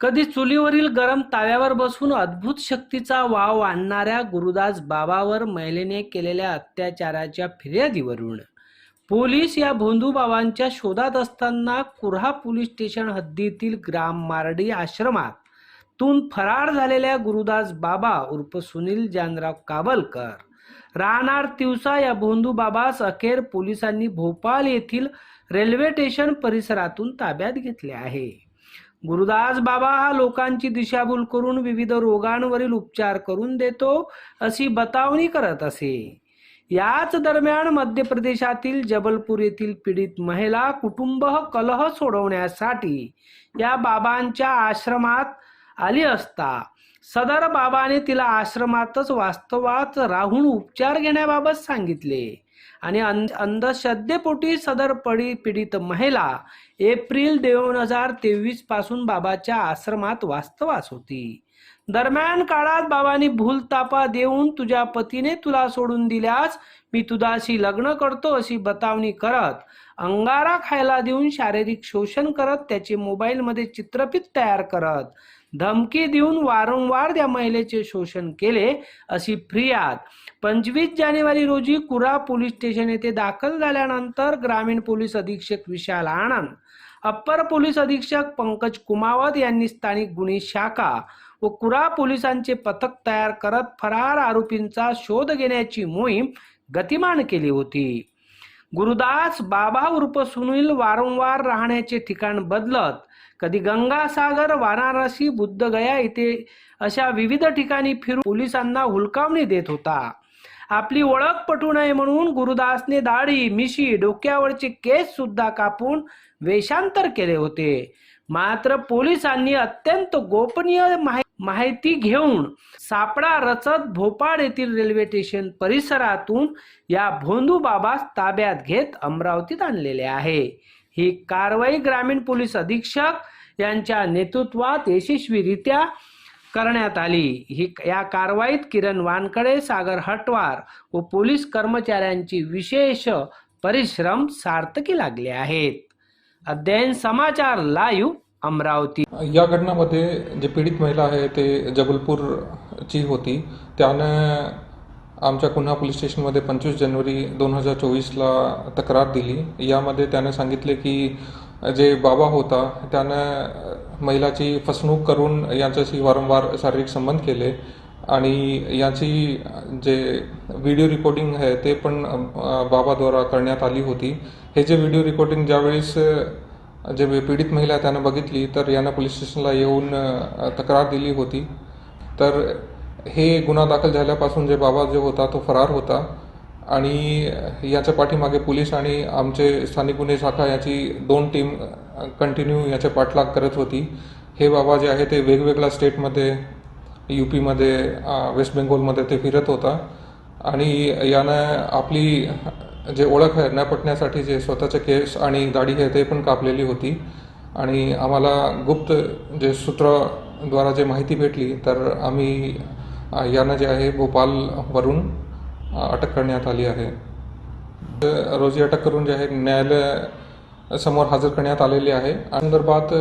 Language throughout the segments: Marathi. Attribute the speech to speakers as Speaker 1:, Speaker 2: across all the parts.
Speaker 1: कधी चुलीवरील गरम ताव्यावर बसून अद्भुत शक्तीचा वाव आणणाऱ्या गुरुदास बाबावर महिलेने केलेल्या अत्याचाराच्या फिर्यादीवरून. पोलीस या भोंदू बाबांच्या शोधात असताना कुर्हा पोलीस स्टेशन हद्दीतील ग्राम मार्डी आश्रमातून फरार झालेल्या गुरुदास बाबा उर्फ सुनील जानराव काबलकर. राहणार तिवसा या भोंदू बाबास अखेर पोलिसांनी भोपाळ येथील रेल्वे स्टेशन परिसरातून ताब्यात घेतले आहे. गुरुदास बाबा हा लोकांची दिशाभूल करून विविध रोगांवरील उपचार करून देतो अशी बतावणी करत असे. याच दरम्यान मध्य प्रदेशातील जबलपूर येथील पीडित महिला कुटुंब कलह सोडवण्यासाठी या बाबांच्या आश्रमात आली असता. सदर बाबाने तिला आश्रमातच वास्तवात राहून उपचार घेण्याबाबत सांगितले. आणि अंध अंधश्रद्धेपोटी सदर पडी पीडित महिला एप्रिल दोन हजार तेवीसपासून बाबाच्या आश्रमात वास्तवास होती. दरम्यान काळात बाबांनी भूलतापा देऊन तुझ्या पतीने तुला सोडून दिल्यास मी तुझाशी लग्न करतो अशी बतावणी करत अंगारा खायला देऊन शारीरिक शोषण करत त्याचे मोबाईलमध्ये चित्रफित तयार करत धमकी देऊन वारंवार त्या महिलेचे शोषण केले अशी फिर्याद. पंचवीस जानेवारी रोजी कुरा पोलीस स्टेशन येथे दाखल झाल्यानंतर ग्रामीण पोलीस अधीक्षक विशाल आनंद अप्पर पोलीस अधीक्षक पंकज कुमावत यांनी स्थानिक गुन्हे शाखा व कुरा पोलिसांचे पथक तयार करत फरार आरोपींचा शोध घेण्याची मोहीम गतिमान केली होती. गुरुदास बाबा उर्फ सुनील वारंवार राहण्याचे ठिकाण बदलत कधी गंगासागर वाराणसी बुद्धगया इथे अशा विविध ठिकाणी फिरून पोलिसांना हुलकावणी देत होता. आपली ओळख पटू नये म्हणून गुरुदासने दाढी मिशी डोक्यावरचे केस सुद्धा कापून वेषांतर केले होते. मात्र पोलिसांनी अत्यंत गोपनीय माहिती घेऊन सापडा रचत भोपाळ येथील रेल्वे स्टेशन परिसरातून या भोंदू बाबास ताब्यात घेत अमरावतीत आणलेले आहे. ही कारवाई ग्रामीण पोलीस अधीक्षक यांच्या नेतृत्वात यशस्वीरित्या करण्यात आली. ही या कारवाईत किरण वानकडे सागर हटवार व पोलीस कर्मचाऱ्यांची विशेष परिश्रम सार्थकी लागले आहेत. अध्ययन समाचार लाईव्ह अमरावती.
Speaker 2: या घटनामध्ये जे पीडित महिला आहे ते जबलपूरची होती. त्याने आमच्या कुन्हा पोलीस स्टेशनमध्ये पंचवीस जानेवारी दोन हजार चोवीसला तक्रार दिली. यामध्ये त्याने सांगितले की जे बाबा होता त्यानं महिलाची फसवणूक करून यांच्याशी वारंवार शारीरिक संबंध केले आणि याची जे व्हिडिओ रेकॉर्डिंग आहे ते पण बाबाद्वारा करण्यात आली होती. हे जे व्हिडिओ रेकॉर्डिंग ज्यावेळेस जे पीडित महिला त्यानं बघितली तर यानं पोलीस स्टेशनला येऊन तक्रार दिली होती. तर हे गुन्हा दाखल झाल्यापासून जे बाबा जो होता तो फरार होता. आणि याच्या पाठीमागे पोलीस आणि आमचे स्थानिक गुन्हे शाखा याची दोन टीम कंटिन्यू याचे पाठलाग करत होती. हे बाबा जे आहे ते वेगवेगळ्या स्टेटमध्ये यू पीमध्ये वेस्ट बेंगॉलमध्ये ते फिरत होता. आणि यानं आपली जे ओळख आहे न पटण्यासाठी जे स्वतःचे केस आणि दाढी आहे ते पण कापलेली होती. आणि आम्हाला गुप्त जे सूत्राद्वारा जे माहिती भेटली तर आम्ही यानं जे आहे भोपालवरून अटक करण्यात आली आहे. रोजी अटक करून जे आहे न्यायालय समोर हजर करण्यात आलेले आहे. संदर्भात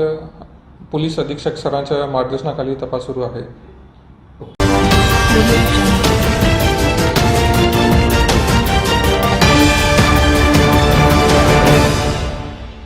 Speaker 2: पोलीस अधीक्षक सरांच्या मार्गदर्शनाखाली तपास सुरू आहे.